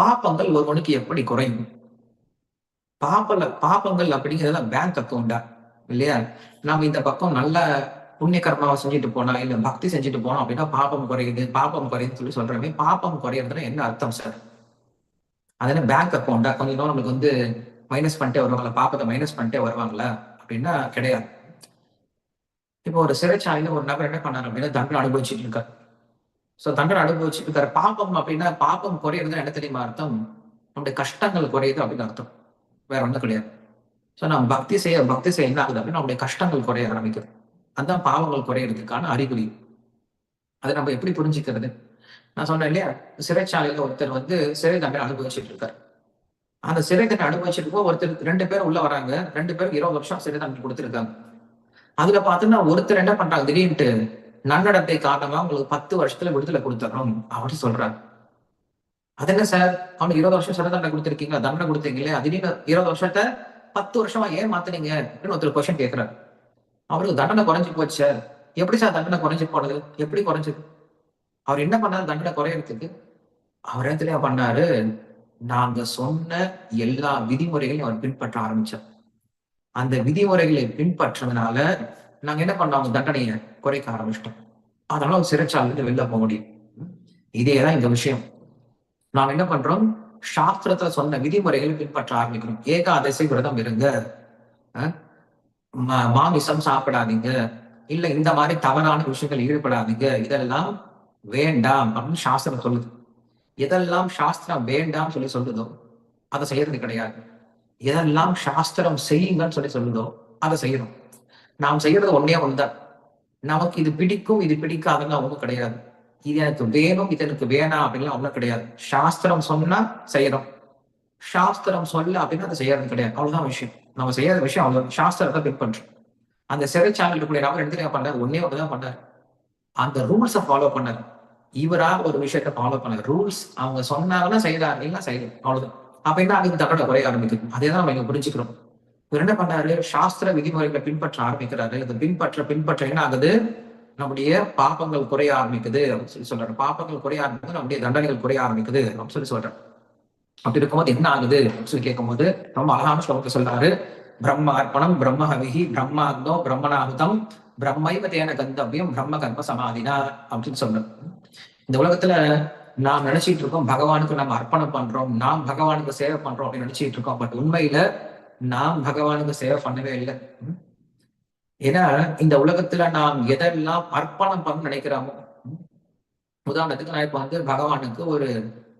பாப்பங்கள் ஒருவனுக்கு எப்படி குறையும்? பாப்பல பாப்பங்கள் அப்படிங்கிறத பேங்க் அக்கௌண்டா இல்லையா? நம்ம இந்த பக்கம் நல்ல புண்ணிய கர்மாவை செஞ்சுட்டு போனா இல்ல பக்தி செஞ்சுட்டு போனோம் அப்படின்னா பாப்பம் குறையுது பாப்பம் குறையுதுன்னு சொல்லி சொல்றமே பாப்பம் குறையறதுல என்ன அர்த்தம் சார் அதனால என்ன பேங்க் அக்கௌண்டா கொஞ்ச நேரம் நம்மளுக்கு வந்து மைனஸ் பண்ணிட்டே வருவாங்களா பாப்பத்தை மைனஸ் பண்ணிட்டே வருவாங்களா அப்படின்னா கிடையாது. இப்போ ஒரு சிறைச்சாலையில ஒரு நபர் என்ன பண்ணார் அப்படின்னா தண்டனை அனுபவிச்சுட்டு இருக்காரு. சோ தண்டனை அனுபவிச்சு இருக்காரு. பாபம் அப்படின்னா பாபம் குறையுறதுன்னா என்ன தெரியுமா அர்த்தம்? நம்முடைய கஷ்டங்கள் குறையுது அப்படின்னு அர்த்தம். வேற ஒண்ணும் கிடையாது. சோ நம்ம பக்தி செய்ய பக்தி செய்ய என்ன ஆகுது அப்படின்னா நம்முடைய கஷ்டங்கள் குறைய ஆரம்பிக்குது. அதுதான் பாவங்கள் குறையிறதுக்கான அறிகுறி. அதை நம்ம எப்படி புரிஞ்சுக்கிறது? நான் சொன்னேன் இல்லையா? சிறைச்சாலையில ஒருத்தர் வந்து சிறை தண்டனை அனுபவிச்சுட்டு இருக்காரு. அந்த சிறை தண்டனை அனுபவிச்சுட்டு ஒருத்தர் ரெண்டு பேர் உள்ள வராங்க. ரெண்டு பேரும் இருபது வருஷம் சிறை தண்டனை கொடுத்துருக்காங்க. அதுல பாத்தீங்கன்னா ஒருத்தர் என்ன பண்றாங்க? திடீர்னுட்டு நன்னடத்தை காரணமா உங்களுக்கு பத்து வருஷத்துல விடுதலை கொடுத்துறோம் அப்படின்னு சொல்றாரு அது என்ன சார்? அவனுக்கு இருபது வருஷம் சிறை தண்டனை கொடுத்துருக்கீங்களா? தண்டனை கொடுத்தீங்களே அது நீங்க இருபது வருஷத்தை பத்து வருஷமா ஏன் மாத்தினீங்க அப்படின்னு ஒருத்தர் கொஸ்டின் கேட்கிறாரு அவருக்கு தண்டனை குறைஞ்சு போச்சு சார். எப்படி சார் தண்டனை குறைஞ்சு போனது? எப்படி குறைஞ்சது? அவர் என்ன பண்ணாரு தண்டனை குறையறதுக்கு? அவர் இடத்துல பண்ணாரு? நாங்க சொன்ன எல்லா விதிமுறைகளையும் அவர் பின்பற்ற ஆரம்பிச்சார். அந்த விதிமுறைகளை பின்பற்றதுனால நாங்க என்ன பண்ணோம்? தண்டனையை குறைக்க ஆரம்பிச்சிட்டோம். அதனால ஒரு இருந்து வெளில போக முடியும். இதேதான் இந்த விஷயம். நாம் என்ன பண்றோம்? சாஸ்திரத்துல சொன்ன விதிமுறைகளை பின்பற்ற ஆரம்பிக்கிறோம். ஏகாதசி விரதம் இருங்க. மாமிசம் சாப்பிடாதீங்க. இல்ல இந்த மாதிரி தவறான விஷயங்கள் ஈடுபடாதீங்க. இதெல்லாம் வேண்டாம் அப்படின்னு சாஸ்திரம் சொல்லுது. எதெல்லாம் சாஸ்திரம் வேண்டாம் சொல்லி சொல்லுதோ அதை செய்யறது கிடையாது. எதெல்லாம் சாஸ்திரம் செய்யுங்கன்னு சொல்லி சொல்லுதோ அதை செய்யணும். நாம் செய்யறது ஒன்னே ஒன்றுதான். நமக்கு இது பிடிக்கும் இது பிடிக்காதுன்னா ஒண்ணும் கிடையாது. இது எனக்கு வேணும் இது எனக்கு வேணாம் அப்படின்லாம் ஒண்ணும் கிடையாது. சாஸ்திரம் சொன்னா செய்யணும் சாஸ்திரம் சொல்ல அப்படின்னா அதை செய்யறது கிடையாது. அவ்வளவுதான் விஷயம். நம்ம செய்யாத விஷயம் அவ்வளவு சாஸ்திரத்தை பின்பற்றும் அந்த சிறைச்சாலையில் இருக்கக்கூடிய நபர் எடுத்து பண்ணாரு? ஒன்னே ஒண்ணுதான் பண்ணாரு. அந்த ரூல்ஸை ஃபாலோ பண்ணாரு. இவரா ஒரு விஷயத்த ஃபாலோ பண்ணாரு. ரூல்ஸ் அவங்க சொன்னாங்கன்னா செய்யறாரு இல்ல செய்யணும் அவ்வளவுதான். அப்ப என்ன அதுக்கு தகவலை குறைய ஆரம்பிக்கும் அதே தான் நம்ம இங்க புரிஞ்சுக்கிறோம். இவர் என்ன பண்ணாரு? சாஸ்திர விதிமுறைகளை பின்பற்ற ஆரம்பிக்கிறாரு. இதை பின்பற்ற பின்பற்ற என்ன ஆகுது? நம்முடைய பாப்பங்கள் குறைய ஆரம்பிக்குது அப்படின்னு சொல்லி சொல்றாரு. பாப்பங்கள் குறைய ஆரம்பிக்குது நம்முடைய தண்டனைகள் குறைய ஆரம்பிக்குது அப்படின்னு சொல்லி சொல்றாரு. அப்படி இருக்கும்போது என்ன ஆகுது அப்படின்னு சொல்லி கேட்கும்போது ரொம்ப அழகான ஸ்லோகத்தை சொல்றாரு. பிரம்ம அர்ப்பணம் பிரம்ம ஹவிஹி பிரம்மாக்னோ பிரம்மணாகுதம் பிரம்மைவ தேன கந்தவியம் பிரம்ம கர்ம சமாதினா அப்படின்னு சொல்றோம் இந்த உலகத்துல நாம் நினைச்சிட்டு இருக்கோம் பகவானுக்கு நம்ம அர்ப்பணம் பண்றோம் நாம் பகவானுக்கு சேவை பண்றோம் அப்படின்னு நினைச்சிட்டு இருக்கோம். பட் உண்மையில நாம் பகவானுக்கு சேவை பண்ணவே இல்லை. ஏன்னா இந்த உலகத்துல நாம் எதெல்லாம் அர்ப்பணம் பண்ண நினைக்கிறோமோ உதாரணத்துக்கு நான் இப்ப வந்து பகவானுக்கு ஒரு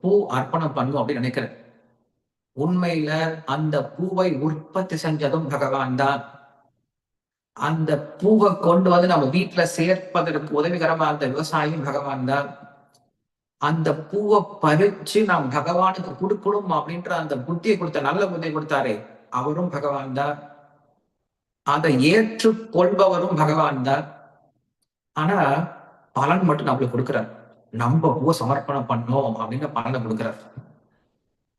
பூ அர்ப்பணம் பண்ணும் அப்படின்னு நினைக்கிறேன். உண்மையில அந்த பூவை உற்பத்தி செஞ்சதும் பகவான் தான். அந்த பூவை கொண்டு வந்து நம்ம வீட்டுல சேர்ப்பதற்கு உதவிகரமா அந்த விவசாயியும் பகவான் தான். அந்த பூவை பறிச்சு நாம் பகவானுக்கு கொடுக்கணும் அப்படின்ற அந்த புத்தியை கொடுத்த நல்ல புத்தியை கொடுத்தாரே. அவரும் பகவான் தான். அதை ஏற்று கொள்பவரும் பகவான் தான். ஆனா பலன் மட்டும் நம்மளுக்கு கொடுக்கிறார். நம்ம பூ சமர்ப்பணம் பண்ணோம் அப்படின்னு பலனை கொடுக்கிறார்.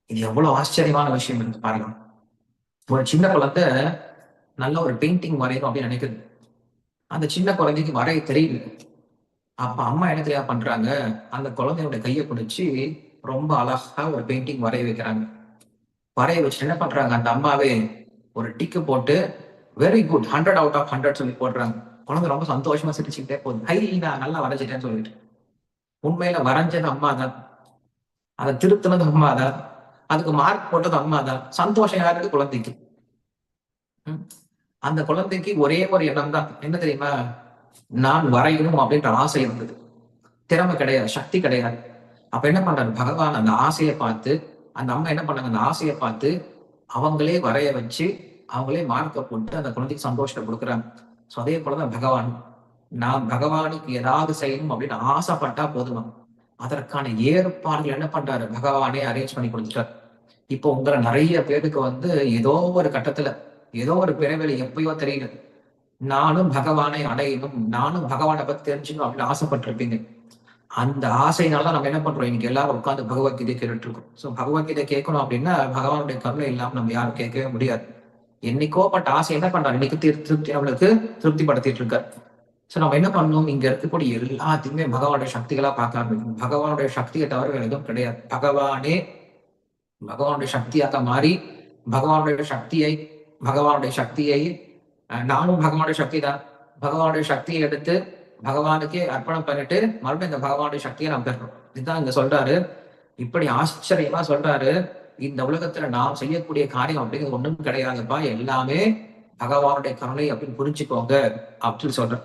இது எவ்வளவு ஆச்சரியமான விஷயம் இருந்து பாருங்க. ஒரு சின்ன குழந்தை நல்ல ஒரு பெயிண்டிங் வரையணும் அப்படின்னு நினைக்குது. அந்த சின்ன குழந்தைக்கு வரைய தெரியல. அப்ப அம்மா என்ன தெரியா பண்றாங்க? அந்த குழந்தையோட கையை பிடிச்சி ரொம்ப அழகா ஒரு பெயிண்டிங் வரைய வைக்கிறாங்க. வரைய வச்சு என்ன பண்றாங்க? அந்த அம்மாவே ஒரு டிக்கு போட்டு very good hundred out of hundred சொல்லி போடுறாங்க. குழந்தை ரொம்ப சந்தோஷமா சிரிச்சுக்கிட்டே போகுது. ஹை நான் நல்லா வரைஞ்சிட்டேன்னு சொல்லிட்டு. உண்மையில வரைஞ்சது அம்மா தான். அதை திருத்தினது அம்மா தான். அதுக்கு மார்க் போட்டது அம்மா தான். சந்தோஷம் யாருக்கு? குழந்தைக்கு. அந்த குழந்தைக்கு ஒரே ஒரு எண்ணம் தான். என்ன தெரியுமா? நான் வரையணும் அப்படின்ற ஆசை இருந்தது திறமை கிடையாது சக்தி கிடையாது. அப்ப என்ன பண்றாரு? பகவான் அந்த ஆசையை பார்த்து அந்த அம்மா என்ன பண்ணாங்க? அந்த ஆசையை பார்த்து அவங்களே வரைய வச்சு அவங்களே மார்க்கை போட்டு அந்த குழந்தைக்கு சந்தோஷத்தை கொடுக்குறாங்க. ஸோ அதே போலதான் பகவான். நான் பகவானுக்கு ஏதாவது செய்யணும் அப்படின்னு ஆசைப்பட்டா போதுமா? அதற்கான ஏற்பாடுகள் என்ன பண்றாரு? பகவானே அரேஞ்ச் பண்ணி கொடுத்துட்டார். இப்போ உங்களை நிறைய பேருக்கு வந்து ஏதோ ஒரு கட்டத்துல ஏதோ ஒரு பிறவில எப்பயோ தெரியல நானும் பகவானை அடையணும் நானும் பகவானை பத்தி தெரிஞ்சுக்கணும் அப்படின்னு ஆசைப்பட்டிருப்பீங்க. அந்த ஆசையினால தான் நம்ம என்ன பண்றோம்? இன்னைக்கு எல்லாரும் உட்காந்து பகவத்கீதை கேட்டுட்டு இருக்கோம் ஸோ பகவத்கீதை கேட்கணும் அப்படின்னா பகவானுடைய கருணை இல்லாம நம்ம யாரும் கேட்கவே முடியாது. என்னைக்கோ பட்ட ஆசை என்ன பண்றாரு? இன்னைக்கு திருப்தி நம்மளுக்கு திருப்திப்படுத்திட்டு இருக்காரு. ஸோ நம்ம என்ன பண்ணணும்? இங்க இருக்கக்கூடிய எல்லாத்தையுமே பகவானுடைய சக்திகளா பார்க்க ஆரம்பிக்கணும். பகவானுடைய சக்தியை தவிர வேற எதுவும் கிடையாது. பகவானே பகவானுடைய சக்தியாக மாறி பகவானுடைய சக்தியை பகவானுடைய சக்தியை நானும் பகவானுடைய சக்தி தான் பகவானுடைய சக்தியை எடுத்து பகவானுக்கே அர்ப்பணம் பண்ணிட்டு மறுபடியும் இந்த பகவானுடைய சக்தியை நாம் பெறணும். இதுதான் இங்க சொல்றாரு. இப்படி ஆச்சரியமா சொல்றாரு. இந்த உலகத்துல நாம் செய்யக்கூடிய காரியம் அப்படிங்கிறது ஒண்ணும் கிடையாதுப்பா. எல்லாமே பகவானுடைய கருணை அப்படின்னு புரிஞ்சுக்கோங்க அப்படின்னு சொல்றேன்